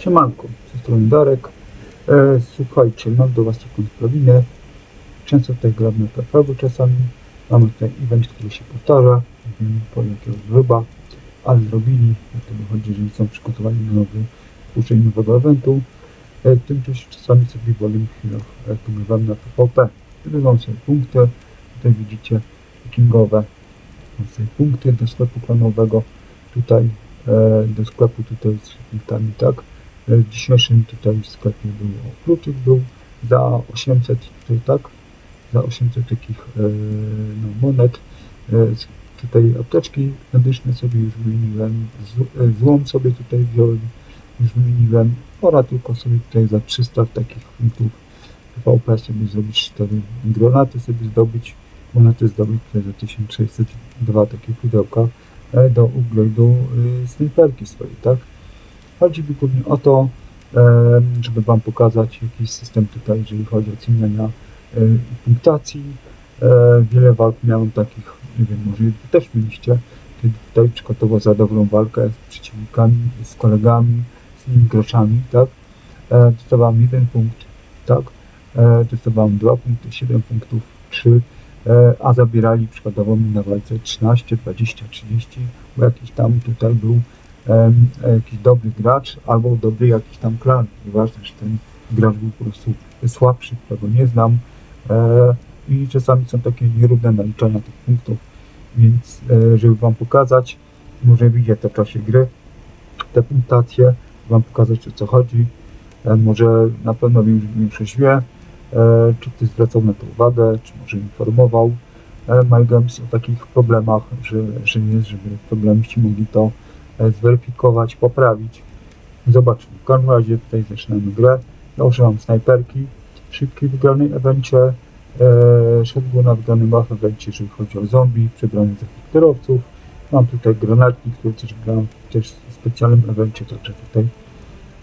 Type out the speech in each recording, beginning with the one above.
Siemanko, ze strony Darek. E, słuchajcie, mam do Was taką sprawinę. Często tutaj gram na PFW czasami. Mamy tutaj event, który się powtarza. Nie po jakiegoś ryba, ale zrobili. O to chodzi, że są przygotowani na nowy, puszczenie nowego eventu. E, w tym czasie czasami sobie chwilę, jak pogrywam na PvP. Wybywam sobie punkty. Tutaj widzicie kingowe. Sobie punkty do sklepu klanowego. Tutaj e, do sklepu tutaj z punktami, tak? E, W dzisiejszym tutaj sklepie było kluczyk był za 800 tutaj, tak? Za 800 takich e, no, monet. E, Tutaj apteczki medyczne sobie już wymieniłem. Złom sobie tutaj wziąłem. Już wymieniłem. Pora tylko sobie tutaj za 300 takich punktów PvP sobie zrobić 4 granaty sobie zdobyć. Monety zdobyć tutaj za 1602 takie pudełka do upgrade'u snajperki swojej, tak? Chodzi mi głównie o to, e, żeby Wam pokazać jakiś system tutaj, jeżeli chodzi o oceniania e, punktacji. E, Wiele walk miałem takich, nie wiem, może Wy też mieliście, kiedy tutaj przykładowo za dobrą walkę z przeciwnikami, z kolegami, z innymi graczami, tak? Dostawałem jeden punkt, tak? Dostawałem dwa punkty, 7 punktów, 3 e, a zabierali przykładowo mi na walce 13, 20, 30, bo jakiś tam tutaj był jakiś dobry gracz albo dobry jakiś tam klan. Nieważne, że ten gracz był po prostu słabszy, którego nie znam e, i czasami są takie nierówne naliczania tych punktów, więc e, żeby Wam pokazać, może widzieć w czasie gry te punktacje, Wam pokazać o co chodzi, e, może na pewno większość, wie, czy ktoś zwracał na to uwagę, czy może informował MyGames o takich problemach, że, że jest, żeby problemiści mogli to zweryfikować, poprawić. Zobaczmy. W każdym razie tutaj zaczynamy grę. Ja używam snajperki w szybkiej wygranej evencie, e, szybko na wygranym evencie, jeżeli chodzi o zombie, przebrany za kierowców. Mam tutaj granatnik, który też gram też w specjalnym evencie, także tutaj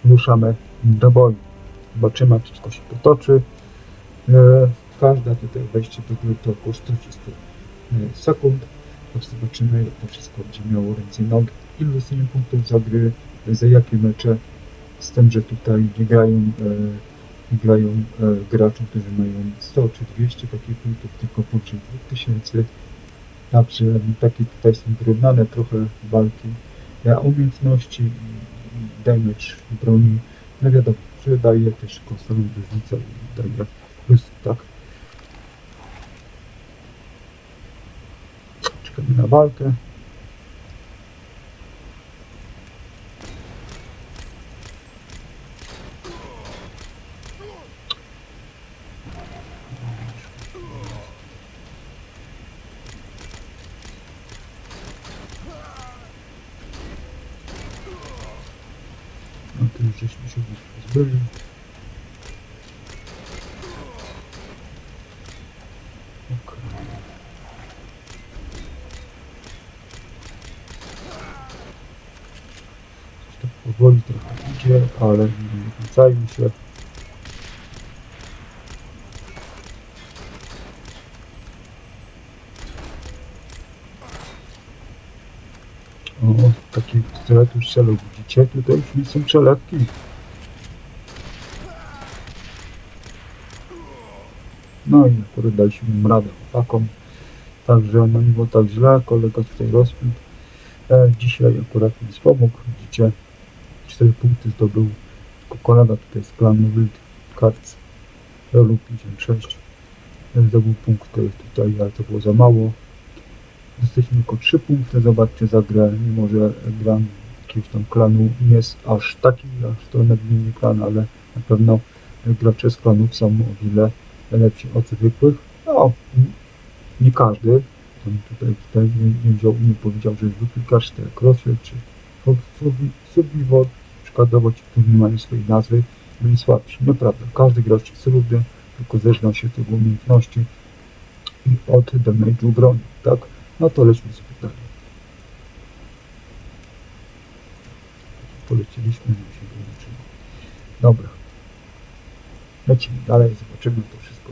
ruszamy do boju. Zobaczymy, jak wszystko się potoczy. E, każda tutaj wejście do gry to około 40 sekund. To zobaczymy, jak to wszystko będzie miało ręce i nogi. Ilu dostaniemy punktów za gry, za jakie mecze. Z tym, że tutaj nie grają, e, nie grają e, gracze, którzy mają 100 czy 200 takich punktów, tylko poniżej 2000. Także takie tutaj są wyrównane trochę walki. Ja umiejętności damage broni, no wiadomo, że daje też konsolą różnicę i daje plus, tak. Czekamy na walkę. No to już żeśmy się pozbyli. Okej. Coś tak powoli trochę idzie, ale zachęcajmy się. O, taki pistolet już strzelał, widzicie? Tutaj już są przelewki. No i akurat daliśmy im radę chłopakom. Także no nie było tak źle, kolega tutaj rozpił. E, dzisiaj akurat mi pomógł, widzicie? 4 punkty zdobył. Tylko kolega tutaj z klanu Wild Cards Rolu 56 e, zdobył punkty tutaj, ale to było za mało. Jesteśmy tylko 3 punkty, zobaczcie za grę, mimo że gram jakiegoś tam klanu nie jest aż taki, aż to nadmienny klan, ale na pewno gracze z klanów są o wiele lepsi od zwykłych. No, nie każdy, tam tutaj, tutaj nie, nie, wziął, nie powiedział, że zwykły gracz, tak jak Rosję czy Survivor, przykładowo ci, którzy nie mają swojej nazwy, byli słabsi. Nieprawda, każdy gracz jest równy, tylko zależną się od umiejętności i od damage'u broni, tak? No to lećmy sobie dalej. Poleciliśmy, no się wyłączyło. Dobra. Lecimy dalej, zobaczymy to wszystko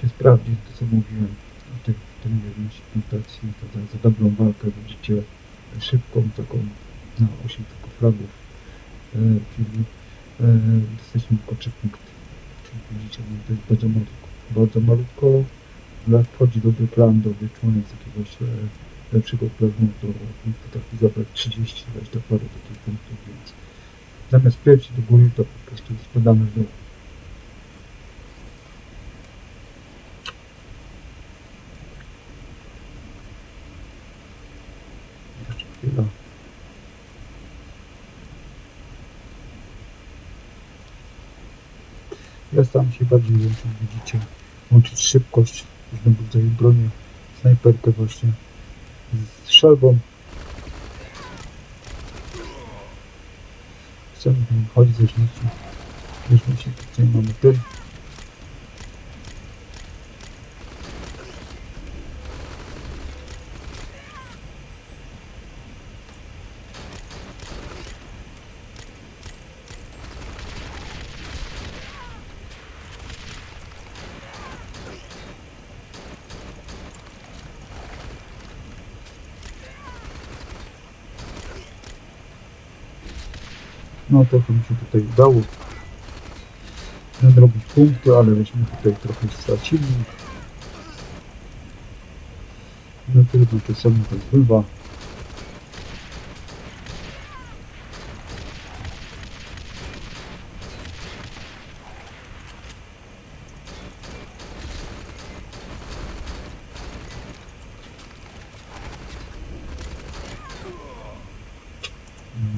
się sprawdzi, to co mówiłem o tym jedności punktacji, to za, za dobrą walkę widzicie szybką taką na 8 tylko fragów czyli jesteśmy 3 punkty. Czyli widzicie, no to jest bardzo malutko. Bardzo malutko, wchodzi dobry plan, dobry członek z jakiegoś lepszego planu, to potrafi zabrać 30, 20 parę takich punktów, więc zamiast piersi do góry, to po prostu spadamy w dół. Jeszcze chwila. Ja staram się bardziej łączyć, widzicie, łączyć szybkość, różnego rodzaju bronię, snajperkę właśnie z strzelbą. Chcemy chodzić śmieci. Bierzmy się, tutaj mamy tyl. No trochę mi się tutaj udało nadrobić punkty, ale żeśmy tutaj trochę stracili. No trudno, czasami tak bywa.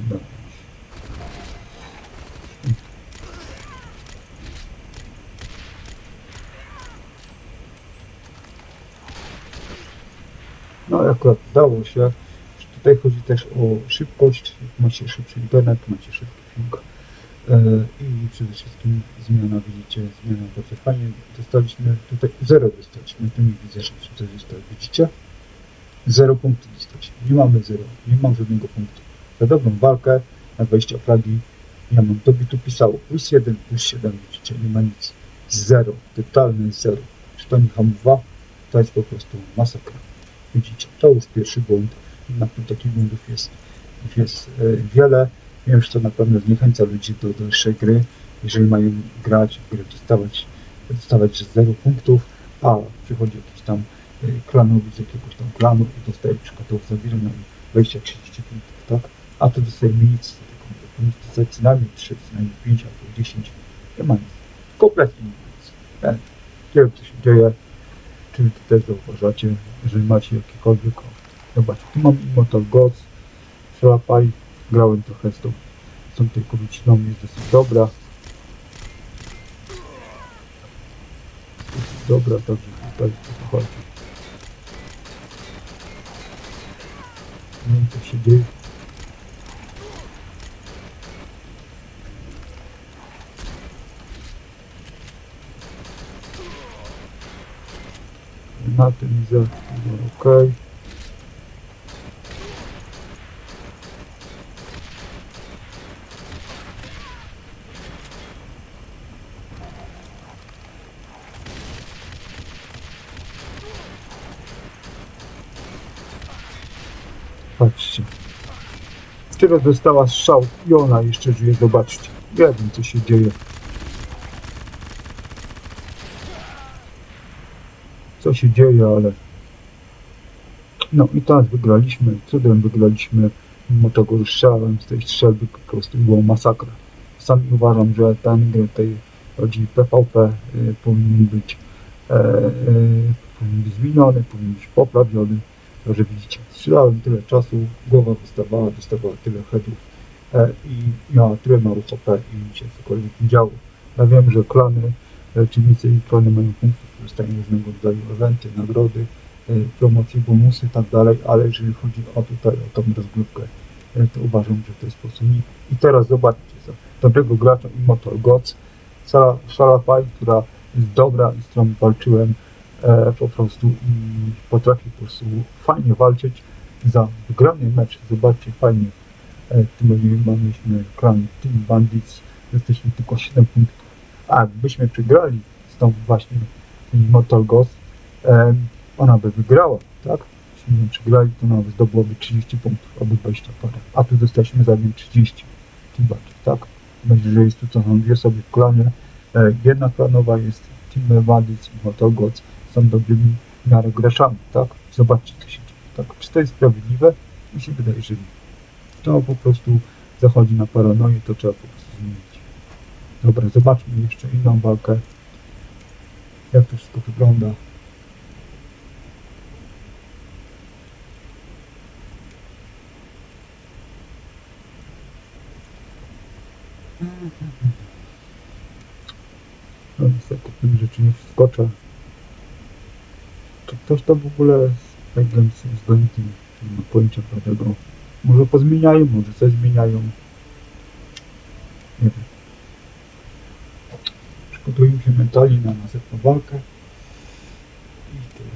No. No akurat udało się. Tutaj chodzi też o szybkość. Macie szybszy internet, macie szybki film. E, I przede wszystkim zmiana, widzicie, zmiana bardzo fajnie. Dostaliśmy tutaj zero dostaliśmy. Tu nie widzę, że tutaj zostało. Widzicie? Zero punktów dostaliśmy. Nie mamy zero. Nie mam żadnego punktu. Za dobrą walkę na 20 flagi. Ja mam tobie tu pisało plus 1, plus 7, widzicie, nie ma nic. Zero, totalne zero. Czy to nie hamowa? To jest po prostu masakra. Widzicie, to już pierwszy błąd. Na pewno takich błędów jest, jest e, wiele. Wiem, że to na pewno zniechęca ludzi do dalszej gry. Jeżeli mają grać, grę dostawać, dostawać zero punktów, a przychodzi jakiś tam e, klanowiec z jakiegoś tam klanu i dostaje przykład zawierania 20-30 punktów, tak? A to dostaje nic z tego. Powinien dostać co najmniej 3, co najmniej 5 albo 10. Nie ma nic. Kompletnie nic. Wiem, co się dzieje. Czy to też zauważacie, jeżeli macie jakikolwiek... o, Zobaczcie, tu mam Immortal Gods, Shalapaj, grałem trochę z tą, z tą tej kobieciną, jest dosyć dobra. Dosyć dobra, także tutaj o to chodzi. Nie wiem, co się dzieje. Na tym widzę, ok. Patrzcie. Teraz dostała strzał i ona jeszcze żyje, zobaczcie. Nie wiem co się dzieje. Się dzieje, ale no i teraz wygraliśmy, cudem wygraliśmy, mimo tego, że z tej strzelby, po prostu było masakra. Sam uważam, że ten gry tej rodziny PvP y, powinien być e, e, powinien być zmieniony, powinien być poprawiony. To, że widzicie, strzelałem tyle czasu, głowa wystawała, dostawała tyle headów e, i miała tyle mało HP i mi się cokolwiek nie działo. Ja wiem, że klany e, czy więcej klany mają dostają różnego rodzaju eventy, nagrody, e, promocje, bonusy i tak dalej, ale jeżeli chodzi o tutaj, o tą rozgrywkę, e, to uważam, że to jest po. I teraz zobaczcie, za dobrego gracza Immortal Gods, Sala, Sala która jest dobra i z którą walczyłem e, po prostu i potrafi po prostu fajnie walczyć za wygrany mecz. Zobaczcie, fajnie, e, tym mieliśmy klan Team Bandits, jesteśmy tylko 7 punktów. A jakbyśmy przegrali z tą właśnie Immortal Ghost, e, ona by wygrała, tak? Jeśli nie przegrali, to ona by zdobyłaby 30 punktów albo 20 parę. A tu dostaliśmy za nią 30. tym bardziej, tak? Będzie, że jest tu co są dwie osoby w klanie. E, jedna klanowa jest Team Wadis i Motogoc. Są dobrymi miarę tak? Zobaczcie, co się dzieje, tak? Czy to jest sprawiedliwe? Mi się wydaje, że nie. To po prostu zachodzi na paranoję, to trzeba po prostu zmienić. Dobra, zobaczmy jeszcze inną walkę. Jak to wszystko wygląda. No niestety tym rzeczy nie wskoczę. Czy ktoś to w ogóle z Pegem z Benkiem nie ma pojęcia prawego. Może pozmieniają, może coś zmieniają. Nie wiem. Się mentalnie na następną walkę. I tyle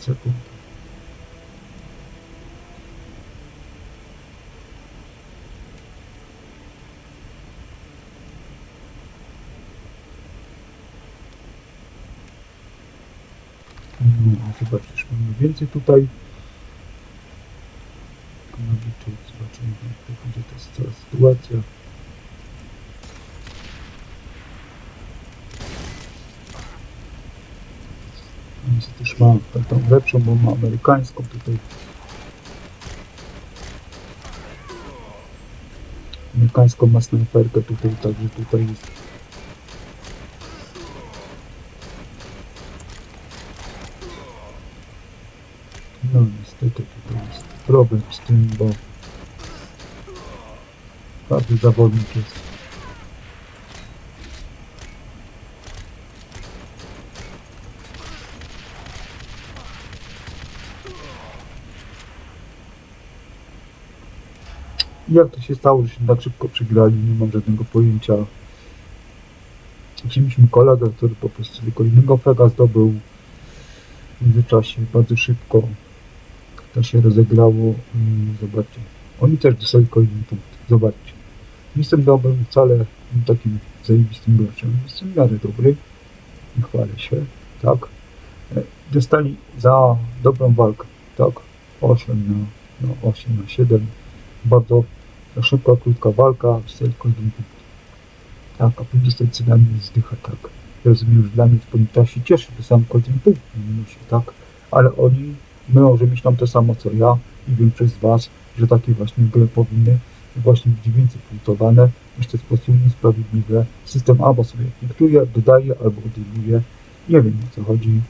sekund. No, a zobaczysz, mamy więcej tutaj. Zobaczymy jak będzie ta cała sytuacja. Niestety też ma tą lepszą, bo ma amerykańską tutaj. Amerykańską ma snajperkę tutaj, także tutaj jest Tutaj jest problem z tym, bo każdy zawodnik jest Jak to się stało, że się tak szybko przegrali? Nie mam żadnego pojęcia. Mieliśmy kolegę, który po prostu tylko innego frega zdobył w międzyczasie bardzo szybko to się rozegrało i zobaczcie. Oni też dostali kolejny punkt. Zobaczcie. Nie jestem dobrym wcale takim zajebistym graczem. Jestem w miarę dobry i chwalę się, tak. E, Dostali za dobrą walkę, tak. 8 na, no 8 na 7. Bardzo szybka, krótka walka, dostali kolejny punkt. Tak, a powinien dostać co najmniej zdycha, tak. Rozumiem, że dla mnie powinien się cieszyć, że sam kolejny punkt na minusie, tak. Ale oni my że myślą to samo co ja i większość z Was, że takie właśnie gry powinny właśnie być więcej punktowane, niż to jest po prostu niesprawiedliwe. System albo sobie punktuje, dodaje, albo odejmuje. Nie wiem o co chodzi.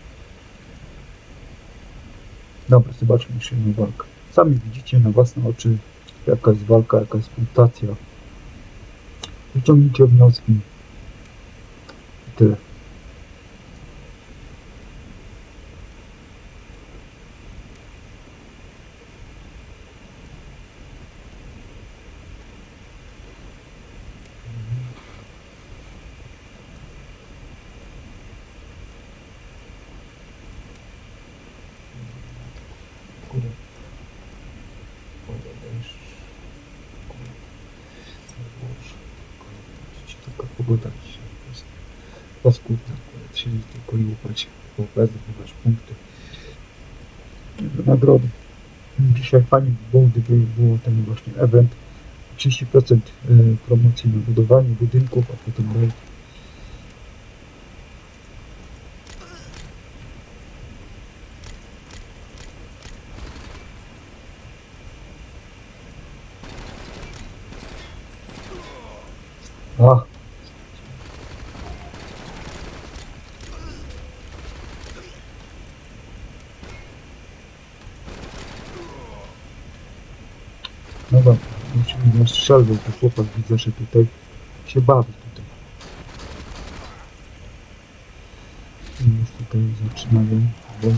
Dobra, zobaczmy jeszcze jedną walkę. Sami widzicie na własne oczy, jaka jest walka, jaka jest punktacja. Wyciągnijcie wnioski. I tyle. Pogoda dzisiaj jest paskudna. Akurat siedzieć tylko i łupać bez zdobywać punkty. Nagrody. Dzisiaj fajnie by było, gdyby było ten właśnie event. 30% y, promocji na budowanie budynków, a potem raid. A. No dobra, musimy na strzelbę, to chłopak widzę, że tutaj się bawi tutaj. Już tutaj zaczynają, bo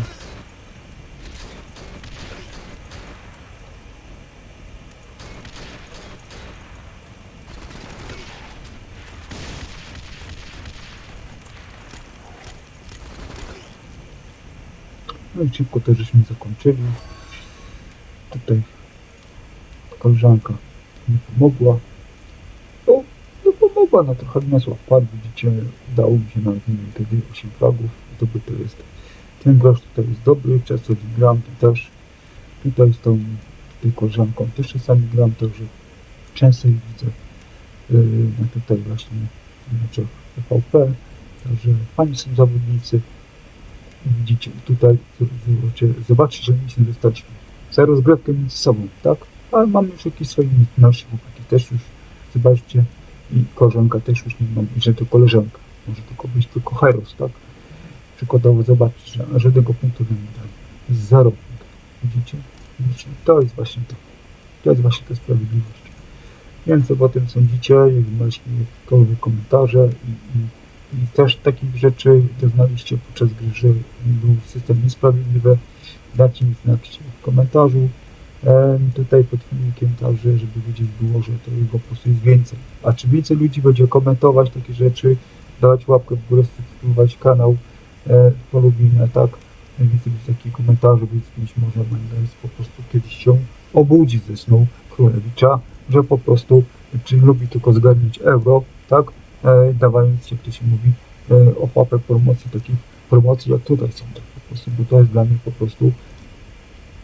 No i szybko też żeśmy zakończyli. Tutaj koleżanka mi pomogła. O, no pomogła na trochę wniosła wkład, widzicie, udało mi się wiem kiedy 8 fragów, zdobyty jest. Ten grosz tutaj jest dobry, często gram, też. Tutaj z tą tutaj koleżanką też czasami gram, także często ich widzę yy, no tutaj właśnie w meczach PvP, także fajni są zawodnicy. Widzicie tutaj, zobaczcie, że nic nie dostaliśmy. Za rozgrywkę między sobą, tak? Ale mamy już jakieś swoje umiejętności, chłopaki też już, zobaczcie, i koleżanka też już nie mam, że to koleżanka, może tylko być tylko heros, tak? Przykładowo zobaczcie, że żadnego punktu nie dali. Zero. Widzicie? Widzicie? To jest właśnie to. To jest właśnie ta sprawiedliwość. Więc co o tym sądzicie, jak macie jakiekolwiek komentarze i, i, i też takich rzeczy doznaliście podczas gry, że był system niesprawiedliwy, dajcie mi znać w komentarzu. Tutaj pod filmikiem także, żeby wiedzieć było, że to jego po prostu jest więcej. A czy więcej ludzi będzie komentować takie rzeczy, dawać łapkę w górę, subskrybować kanał, e, polubienia, tak? Więcej być takich komentarzy, więc być może Mendes po prostu kiedyś się obudzi ze snu królewicza, że po prostu czy lubi tylko zgarniać euro, tak? E, dawając, jak to się mówi, e, ochłapę promocji, takich promocji jak tutaj są, tak po prostu, bo to jest dla mnie po prostu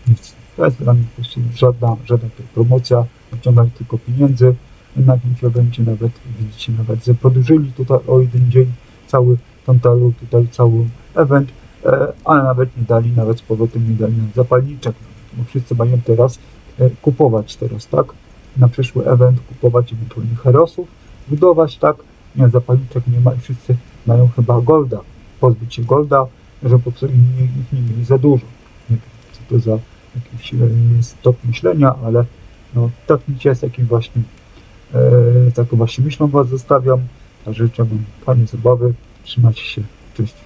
nic. To jest dla mnie po prostu żadna, żadna promocja, wyciąganie tylko pieniędzy. Na tym evencie nawet, widzicie, nawet zapodłużyli tutaj o jeden dzień cały Tantalu, tutaj cały event, e, ale nawet nie dali, nawet z powrotem nie dali nam zapalniczek, bo wszyscy mają teraz e, kupować teraz, tak? Na przyszły event kupować ewentualnie herosów, budować, tak? Nie, zapalniczek nie ma i wszyscy mają chyba golda, pozbyć się golda, żeby po prostu ich nie mieli za dużo. Nie wiem, co to za jakiś stop myślenia, ale no tak się z takim właśnie e, taką właśnie myślą was zostawiam. A życzę wam fajnej zabawy. Trzymajcie się. Cześć.